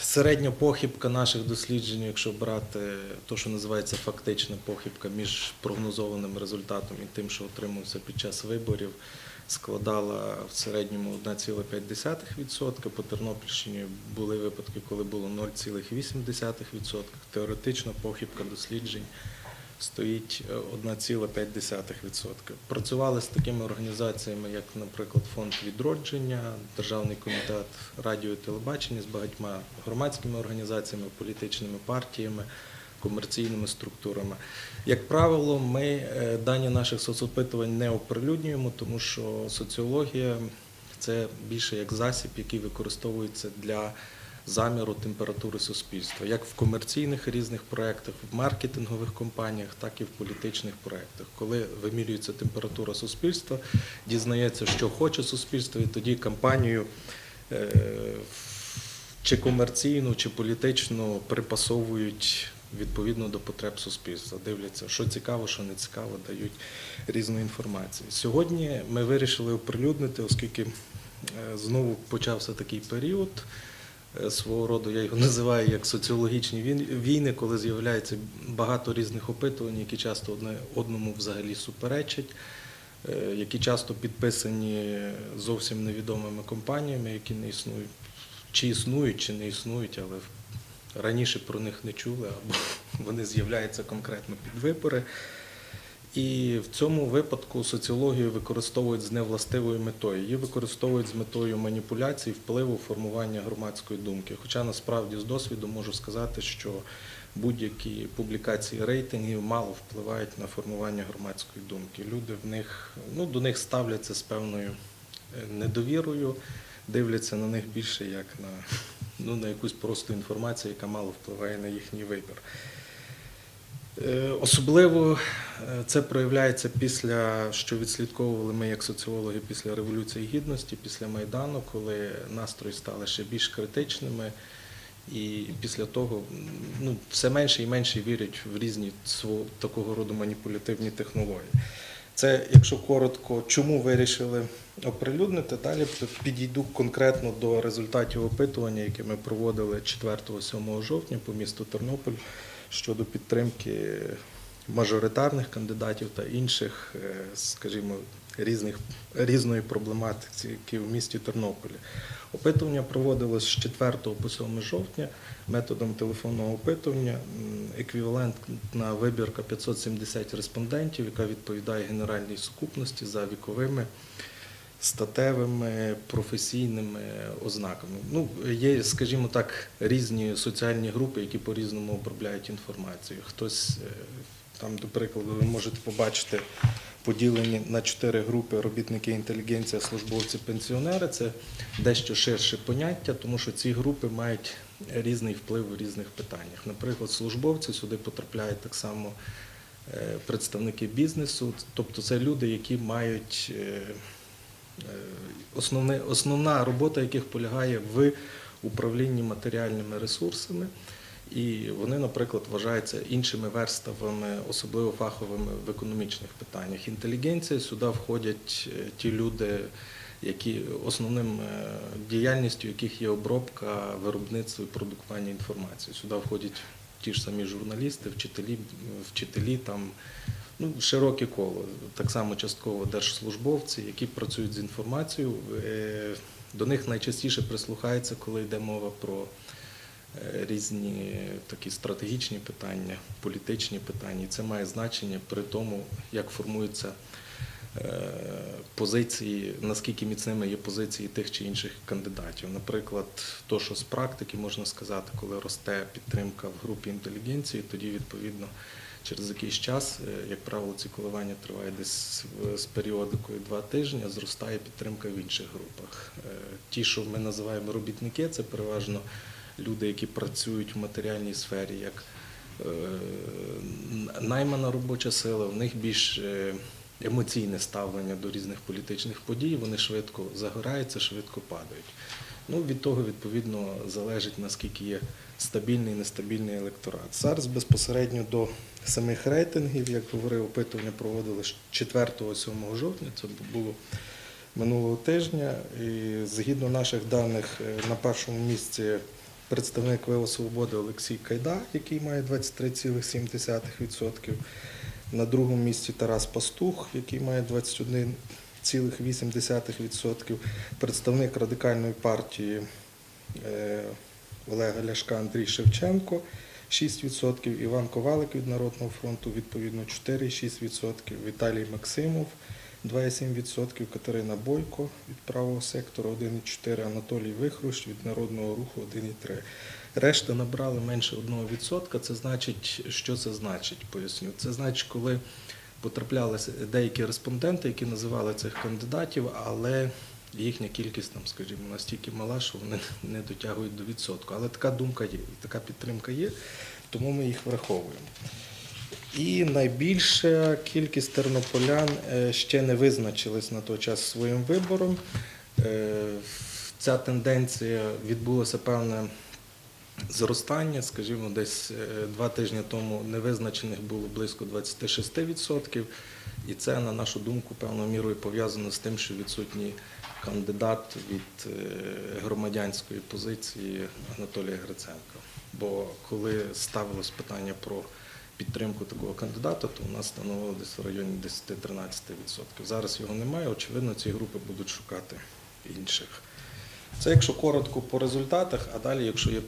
Середня похибка наших досліджень, якщо брати те, що називається фактична похибка між прогнозованим результатом і тим, що отримався під час виборів, складала в середньому 1,5%. По Тернопільщині були випадки, коли було 0,8%. Теоретична похибка досліджень стоїть е, 1,5%. Працювали з такими організаціями, як, наприклад, фонд відродження, Державний комітет радіо і телебачення з багатьма громадськими організаціями, політичними партіями, комерційними структурами. Як правило, ми е, дані наших соцопитувань не оприлюднюємо, тому що соціологія це більше як засіб, який використовується для заміру температури суспільства, як в комерційних різних проєктах, в маркетингових компаніях, так і в політичних проєктах. Коли вимірюється температура суспільства, дізнається, що хоче суспільство, і тоді кампанію е, чи комерційну, чи політичну припасовують відповідно до потреб суспільства. Дивляться, що цікаво, що не цікаво, дають різну інформацію. Сьогодні ми вирішили оприлюднити, оскільки е, знову почався такий період. Е, Свого роду я його називаю як соціологічні війни, коли з'являється багато різних опитувань, які часто одне одному взагалі суперечать, е, які часто підписані зовсім невідомими компаніями, які не існують, чи існують, чи не існують, але раніше про них не чули, або вони з'являються конкретно під вибори. І в цьому випадку соціологію використовують з невластивою метою. Її використовують з метою маніпуляцій, впливу формування громадської думки. Хоча насправді з досвіду можу сказати, що будь-які публікації рейтингів мало впливають на формування громадської думки. Люди в них ну, до них ставляться з певною е, недовірою, дивляться на них більше як на, ну, на якусь просту інформацію, яка мало впливає на їхній вибір. Е, Особливо е, це проявляється після, що відслідковували ми як соціологи після Революції Гідності, після Майдану, коли настрої стали ще більш критичними. І після того ну, все менше і менше вірять в різні такого роду маніпулятивні технології. Це, якщо коротко, чому вирішили оприлюднити, далі підійду конкретно до результатів опитування, яке ми проводили 4-7 жовтня по місту Тернопіль щодо підтримки мажоритарних кандидатів та інших, е, скажімо, різних, різної проблематики які в місті Тернополі. Опитування проводилось з 4 по 7 жовтня методом телефонного опитування. Еквівалентна вибірка 570 респондентів, яка відповідає генеральній сукупності за віковими статевими професійними ознаками. Ну, є, скажімо так, різні соціальні групи, які по-різному обробляють інформацію. Хтось е, там, до прикладу, ви можете побачити поділені на чотири групи робітники інтелігенція, службовці, пенсіонери. Це дещо ширше поняття, тому що ці групи мають різний вплив у різних питаннях. Наприклад, службовці сюди потрапляють так само е, представники бізнесу, тобто це люди, які мають е, Основне, основна робота яких полягає в управлінні матеріальними ресурсами, і вони, наприклад, вважаються іншими верставами, особливо фаховими в економічних питаннях. Інтелігенція сюди входять е, ті люди, які основним е, діяльністю яких є обробка, виробництво і продукування інформації. Сюди входять ті ж самі журналісти, вчителі, вчителі там ну, широке коло. Так само частково держслужбовці, які працюють з інформацією. Е, До них найчастіше прислухаються, коли йде мова про е, різні такі стратегічні питання, політичні питання. І це має значення при тому, як формуються е, позиції, наскільки міцними є позиції тих чи інших кандидатів. Наприклад, то, що з практики можна сказати, коли росте підтримка в групі інтелігенції, тоді відповідно через якийсь час, е, як правило, ці коливання тривають десь з періодикою два тижні, а зростає підтримка в інших групах. Е, Ті, що ми називаємо робітники, це переважно люди, які працюють в матеріальній сфері, як е, наймана робоча сила, в них більш емоційне ставлення до різних політичних подій, вони швидко загораються, швидко падають. Ну, від того, відповідно, залежить, наскільки є стабільний і нестабільний електорат. Зараз безпосередньо до самих рейтингів, як говорив, опитування проводили 4-7 жовтня, це було минулого тижня. І згідно наших даних, е, на першому місці представник ВО Свободи Олексій Кайда, який має 23,7%. На другому місці Тарас Пастух, який має 21,8%. Представник радикальної партії е, Олега Ляшка Андрій Шевченко 6%, Іван Ковалик від Народного фронту відповідно 4,6%, Віталій Максимов 2,7%, Катерина Бойко від правого сектору 1,4%, Анатолій Вихрущ від Народного руху 1,3%. Решта набрали менше 1%. Це значить, що це значить? Поясню. Це значить, коли потраплялися деякі респонденти, які називали цих кандидатів, але їхня кількість там, скажімо, настільки мала, що вони не дотягують до відсотку. Але така думка є, і така підтримка є, тому ми їх враховуємо. І найбільша кількість тернополян е, ще не визначились на той час своїм вибором. Е, Ця тенденція відбулося певне зростання. Скажімо, десь е, два тижні тому невизначених було близько 26%. І це, на нашу думку, певною мірою пов'язано з тим, що відсутній кандидат від е, громадянської позиції Анатолія Гриценка. Бо коли ставилось питання про підтримку такого кандидата, то у нас становило десь в районі 10-13%. Зараз його немає. Очевидно, ці групи будуть шукати інших. Це якщо коротко по результатах, а далі, якщо є питання.